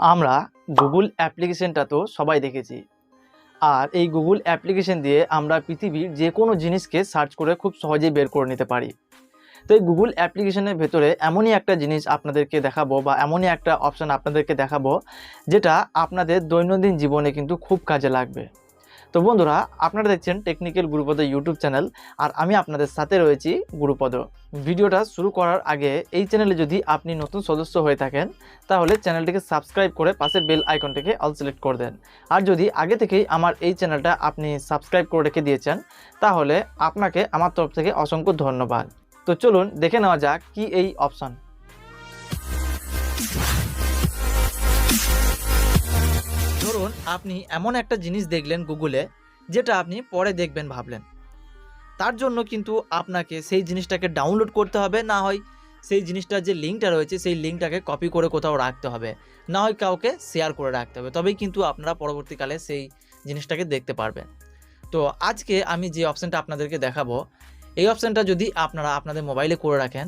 আমরা গুগল অ্যাপ্লিকেশনটা তো সবাই দেখেছি। আর এই গুগল অ্যাপ্লিকেশন দিয়ে আমরা পৃথিবীর যে কোনো জিনিসকে সার্চ করে খুব সহজেই বের করে নিতে পারি। তো এই গুগল অ্যাপ্লিকেশনের ভেতরে এমনই একটা জিনিস আপনাদেরকে দেখাবো বা এমনই একটা অপশান আপনাদেরকে দেখাবো, যেটা আপনাদের দৈনন্দিন জীবনে কিন্তু খুব কাজে লাগবে। তো বন্ধুরা, আপনারা দেখছেন টেকনিক্যাল গুরুপদ ইউটিউব চ্যানেল আর আমি আপনাদের সাথে রয়েছি গুরুপদ ভিডিওটা শুরু করার আগে এই চ্যানেলে যদি আপনি নতুন সদস্য হয়ে থাকেন, তাহলে চ্যানেলটিকে সাবস্ক্রাইব করে পাশের বেল আইকনটিকে অল সিলেক্ট করে দেন। আর যদি আগে থেকেই আমার এই চ্যানেলটা আপনি সাবস্ক্রাইব করে রেখে দিয়েছেন, তাহলে আপনাকে আমার তরফ থেকে অসংখ্য ধন্যবাদ। তো চলুন দেখে নেওয়া যাক কি এই অপশন আপনি এমন একটা জিনিস দেখলেন গুগলে, যেটা আপনি পরে দেখবেন, ভাবলেন। তার জন্য কিন্তু আপনাকে সেই জিনিসটাকে ডাউনলোড করতে হবে, না হয় সেই জিনিসটার যে লিঙ্কটা রয়েছে, সেই লিঙ্কটাকে কপি করে কোথাও রাখতে হবে। না হয় কাউকে শেয়ার করে রাখতে হবে। তবেই কিন্তু আপনারা পরবর্তীকালে সেই জিনিসটাকে দেখতে পারবেন। তো আজকে আমি যে অপশানটা আপনাদেরকে দেখাবো, এই অপশানটা যদি আপনারা আপনাদের মোবাইলে করে রাখেন,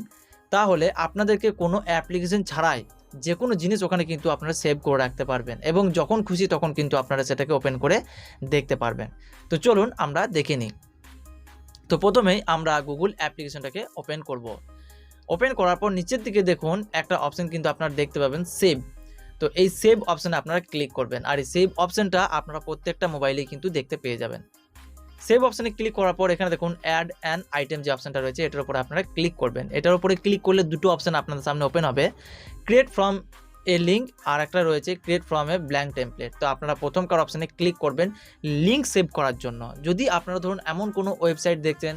তাহলে আপনাদেরকে কোনো অ্যাপ্লিকেশন ছাড়াই যে কোনো জিনিস ওখানে কিন্তু আপনারা সেভ করে রাখতে পারবেন এবং যখন খুশি তখন কিন্তু আপনারা সেটাকে ওপেন করে দেখতে পারবেন। তো চলুন আমরা দেখে নিই। তো প্রথমেই আমরা গুগল অ্যাপ্লিকেশনটাকে ওপেন করব। ওপেন করার পর নিচের দিকে দেখুন একটা অপশন কিন্তু আপনারা দেখতে পাবেন সেভ তো এই সেভ অপশানে আপনারা ক্লিক করবেন। আর এই সেভ অপশানটা আপনারা প্রত্যেকটা মোবাইলেই কিন্তু দেখতে পেয়ে যাবেন। সেভ অপশানে ক্লিক করার পর এখানে দেখুন অ্যাড অ্যান আইটেম যে অপশানটা রয়েছে, এটার উপরে আপনারা ক্লিক করবেন। এটার উপরে ক্লিক করলে দুটো অপশান আপনাদের সামনে ওপেন হবে। ক্রিয়েট ফ্রম এ লিঙ্ক আর একটা রয়েছে create from a blank template তো আপনারা প্রথমকার অপশানে ক্লিক করবেন লিঙ্ক সেভ করার জন্য। যদি আপনারা ধরুন এমন কোনো ওয়েবসাইট দেখছেন,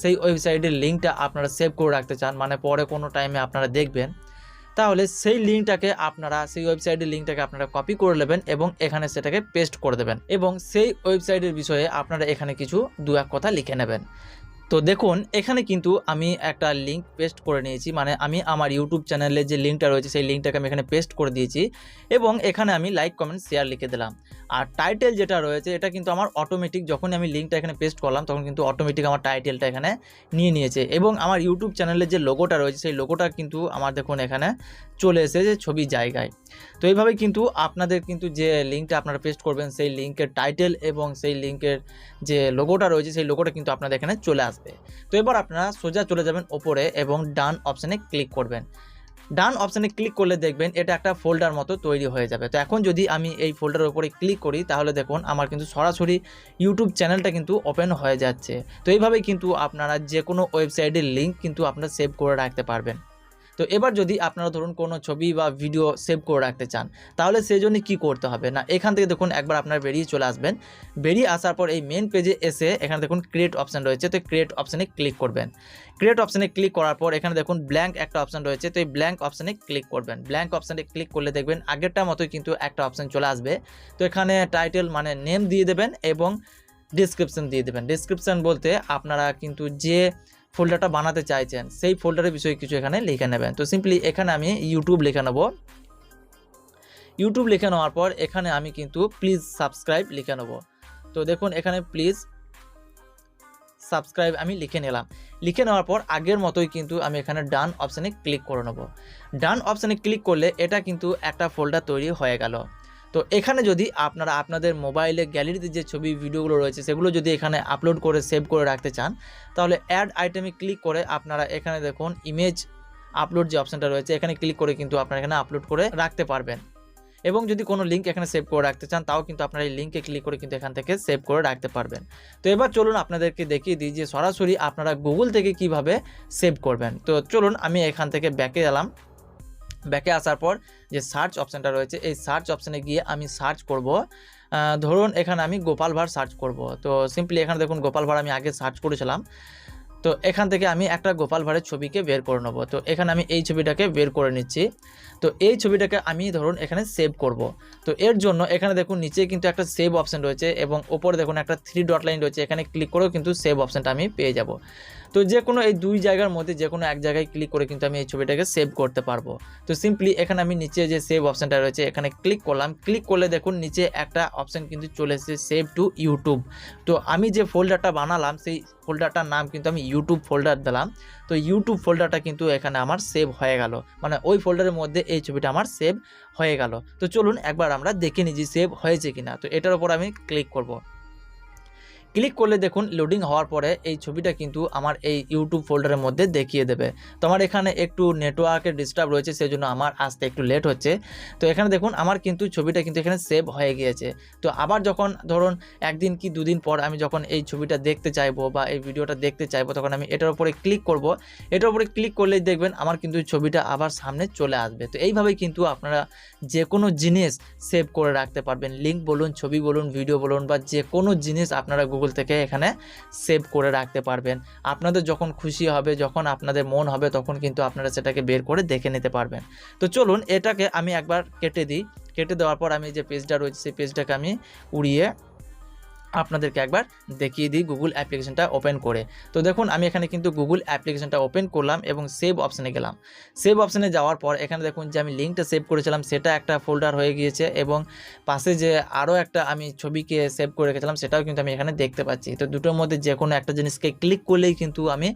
সেই ওয়েবসাইটের লিঙ্কটা আপনারা সেভ করে রাখতে চান মানে পরে কোনো টাইমে আপনারা দেখবেন তাহলে সেই লিঙ্কটাকে আপনারা, সেই ওয়েবসাইটের লিঙ্কটাকে আপনারা কপি করে নেবেন এবং এখানে সেটাকে পেস্ট করে দেবেন এবং সেই ওয়েবসাইটের বিষয়ে আপনারা এখানে কিছু দু এক কথা লিখে নেবেন। তো দেখুন, এখানে কিন্তু আমি একটা লিঙ্ক পেস্ট করে নিয়েছি। মানে আমি আমার ইউটিউব চ্যানেলে যে লিঙ্কটা রয়েছে, সেই লিঙ্কটাকে আমি এখানে পেস্ট করে দিয়েছি এবং এখানে আমি লাইক কমেন্ট শেয়ার লিখে দিলাম। আর টাইটেল যেটা রয়েছে, এটা কিন্তু আমার অটোমেটিক যখন আমি লিঙ্কটা এখানে পেস্ট করলাম, তখন কিন্তু অটোমেটিক আমার টাইটেলটা এখানে নিয়ে নিয়েছে এবং আমার ইউটিউব চ্যানেলের যে লোগোটা রয়েছে, সেই লোগোটা কিন্তু আমার দেখুন এখানে চলে এসেছে ছবি জায়গায়। তো এইভাবে কিন্তু আপনাদের কিন্তু যে লিঙ্কটা আপনারা পেস্ট করবেন, সেই লিঙ্কের টাইটেল এবং সেই লিঙ্কের যে লোগোটা রয়েছে, সেই লোগোটা কিন্তু আপনাদের এখানে চলে আসবে। তো এবার আপনারা সোজা চলে যাবেন ওপরে এবং ডান অপশানে ক্লিক করবেন। ডান অপশানে ক্লিক করলে দেখবেন এটা একটা ফোল্ডার মতো তৈরি হয়ে যাবে। তো এখন যদি আমি এই ফোল্ডারের উপরে ক্লিক করি, তাহলে দেখুন আমার কিন্তু সরাসরি ইউটিউব চ্যানেলটা কিন্তু ওপেন হয়ে যাচ্ছে। তো এইভাবেই কিন্তু আপনারা যে কোনো ওয়েবসাইটের লিঙ্ক কিন্তু আপনারা সেভ করে রাখতে পারবেন। তো এবার যদি আপনারা ধরুন কোনো ছবি বা ভিডিও সেভ করে রাখতে চান, তাহলে সেই জন্য কী করতে হবে? না, এখান থেকে দেখুন একবার আপনারা বেরিয়ে চলে আসবেন। বেরিয়ে আসার পর এই মেন পেজে এসে এখানে দেখুন ক্রিয়েট অপশান রয়েছে, তো ক্রিয়েট অপশানে ক্লিক করবেন। ক্রিয়েট অপশানে ক্লিক করার পর এখানে দেখুন ব্ল্যাঙ্ক একটা অপশান রয়েছে, তো এই ব্ল্যাঙ্ক অপশানে ক্লিক করবেন। ব্ল্যাঙ্ক অপশানে ক্লিক করলে দেখবেন আগেরটা মতোই কিন্তু একটা অপশান চলে আসবে। তো এখানে টাইটেল মানে নেম দিয়ে দেবেন এবং ডিসক্রিপশন দিয়ে দেবেন। ডিসক্রিপশন বলতে আপনারা কিন্তু যে ফোল্ডারটা বানাতে চাইছেন, সেই ফোল্ডারের বিষয়ে কিছু এখানে লিখে নেবেন। তো সিম্পলি এখানে আমি ইউটিউব লিখে নেব। ইউটিউব লিখে নেওয়ার পর এখানে আমি কিন্তু প্লিজ সাবস্ক্রাইব লিখে নেব। তো দেখুন, এখানে প্লিজ সাবস্ক্রাইব আমি লিখে নিলাম। লিখে নেওয়ার পর আগের মতোই কিন্তু আমি এখানে ডান অপশানে ক্লিক করে নেব। ডান অপশানে ক্লিক করলে এটা কিন্তু একটা ফোল্ডার তৈরি হয়ে গেল। তো এখানে যদি আপনারা আপনাদের মোবাইলে গ্যালারিতে যে ছবি, ভিডিওগুলো রয়েছে, সেগুলো যদি এখানে আপলোড করে সেভ করে রাখতে চান, তাহলে অ্যাড আইটেমে ক্লিক করে আপনারা এখানে দেখুন ইমেজ আপলোড যে অপশানটা রয়েছে, এখানে ক্লিক করে কিন্তু আপনারা এখানে আপলোড করে রাখতে পারবেন। এবং যদি কোনো লিঙ্ক এখানে সেভ করে রাখতে চান, তাও কিন্তু আপনারা এই লিঙ্কে ক্লিক করে কিন্তু এখান থেকে সেভ করে রাখতে পারবেন। তো এবার চলুন আপনাদেরকে দেখিয়ে দিই যে সরাসরি আপনারা গুগল থেকে কীভাবে সেভ করবেন। তো চলুন, আমি এখান থেকে ব্যাকে এলাম ব্যাকে আসার পর যে সার্চ অপশানটা রয়েছে, এই সার্চ অপশানে গিয়ে আমি সার্চ করব। ধরুন এখানে আমি গোপাল ভাঁড় সার্চ করব। তো সিম্পলি এখানে দেখুন গোপাল ভাঁড় আমি আগে সার্চ করেছিলাম। তো এখান থেকে আমি একটা গোপাল ভাঁড়ের ছবিকে বের করে নেব। তো এখানে আমি এই ছবিটাকে বের করে নিচ্ছি। তো এই ছবিটাকে আমি ধরুন এখানে সেভ করব। তো এর জন্য এখানে দেখুন নিচে কিন্তু একটা সেভ অপশান রয়েছে এবং ওপরে দেখুন একটা থ্রি ডট লাইন রয়েছে। এখানে ক্লিক করেও কিন্তু সেভ অপশানটা আমি পেয়ে যাব। তো যে কোনো এই দুই জায়গার মধ্যে যে কোনো এক জায়গায় ক্লিক করে কিন্তু আমি এই ছবিটাকে সেভ করতে পারব। তো সিম্পলি এখানে আমি নিচে যে সেভ অপশানটা রয়েছে এখানে ক্লিক করলাম। ক্লিক করলে দেখুন নিচে একটা অপশান কিন্তু চলে এসেছে সেভ টু ইউটিউব তো আমি যে ফোল্ডারটা বানালাম সেই ফোল্ডারটার নাম কিন্তু আমি ইউটিউব ফোল্ডার দিলাম। তো ইউটিউব ফোল্ডারটা কিন্তু এখানে আমার সেভ হয়ে গেল। মানে ওই ফোল্ডারের মধ্যে এই ছবিটা আমার সেভ হয়ে গেল। তো চলুন একবার আমরা দেখে নিই যে সেভ হয়েছে কিনা। তো এটার উপর আমি ক্লিক করব। ক্লিক করলে দেখুন লোডিং হওয়ার পরে এই ছবিটা কিন্তু আমার এই ইউটিউব ফোল্ডারের মধ্যে দেখিয়ে দেবে। তো আমার এখানে একটু নেটওয়ার্কের ডিস্টার্ব রয়েছে সেই জন্য আমার আসতে একটু লেট হচ্ছে। তো এখানে দেখুন, আমার কিন্তু ছবিটা কিন্তু এখানে সেভ হয়ে গিয়েছে। তো আবার যখন ধরুন একদিন কি দুদিন পর আমি যখন এই ছবিটা দেখতে চাইব বা এই ভিডিওটা দেখতে চাইব, তখন আমি এটার উপরে ক্লিক করব। এটার উপরে ক্লিক করলেই দেখবেন আমার কিন্তু ছবিটা আবার সামনে চলে আসবে। তো এইভাবেই কিন্তু আপনারা যে কোনো জিনিস সেভ করে রাখতে পারবেন। লিঙ্ক বলুন, ছবি বলুন ভিডিও বলুন বা যে কোনো জিনিস আপনারা গুগল থেকে এখানে সেভ করে রাখতে পারবেন। আপনাদের যখন খুশি হবে, যখন আপনাদের মন হবে, তখন কিন্তু আপনারা সেটাকে বের করে দেখে নিতে পারবেন। তো চলুন, এটাকে আমি একবার কেটে দিই। কেটে দেওয়ার পর আমি যে পেজটা রয়েছে, সেই পেজটাকে আমি উড়িয়ে আপনাদেরকে একবার দেখিয়ে দিই গুগল অ্যাপ্লিকেশনটা ওপেন করে। তো দেখুন, আমি এখানে কিন্তু গুগল অ্যাপ্লিকেশনটা ওপেন করলাম এবং সেভ অপশানে গেলাম। সেভ অপশানে যাওয়ার পর এখানে দেখুন যে আমি লিঙ্কটা সেভ করেছিলাম, সেটা একটা ফোল্ডার হয়ে গিয়েছে এবং পাশে যে আরও একটা আমি ছবিকে সেভ করে রেখেছিলাম, সেটাও কিন্তু আমি এখানে দেখতে পাচ্ছি। তো দুটোর মধ্যে যে কোনো একটা জিনিসকে ক্লিক করলেই কিন্তু আমি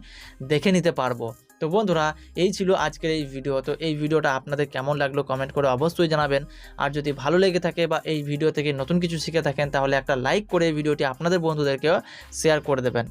দেখে নিতে পারব। তো বন্ধুরা, এই ছিল আজকের এই ভিডিও তো এই ভিডিওটা আপনাদের কেমন লাগল কমেন্ট করে অবশ্যই জানাবেন। আর যদি ভালো লেগে থাকে বা এই ভিডিও থেকে নতুন কিছু শিখে থাকেন, তাহলে একটা লাইক করে ভিডিওটি আপনাদের বন্ধুদেরকেও শেয়ার করে দেবেন।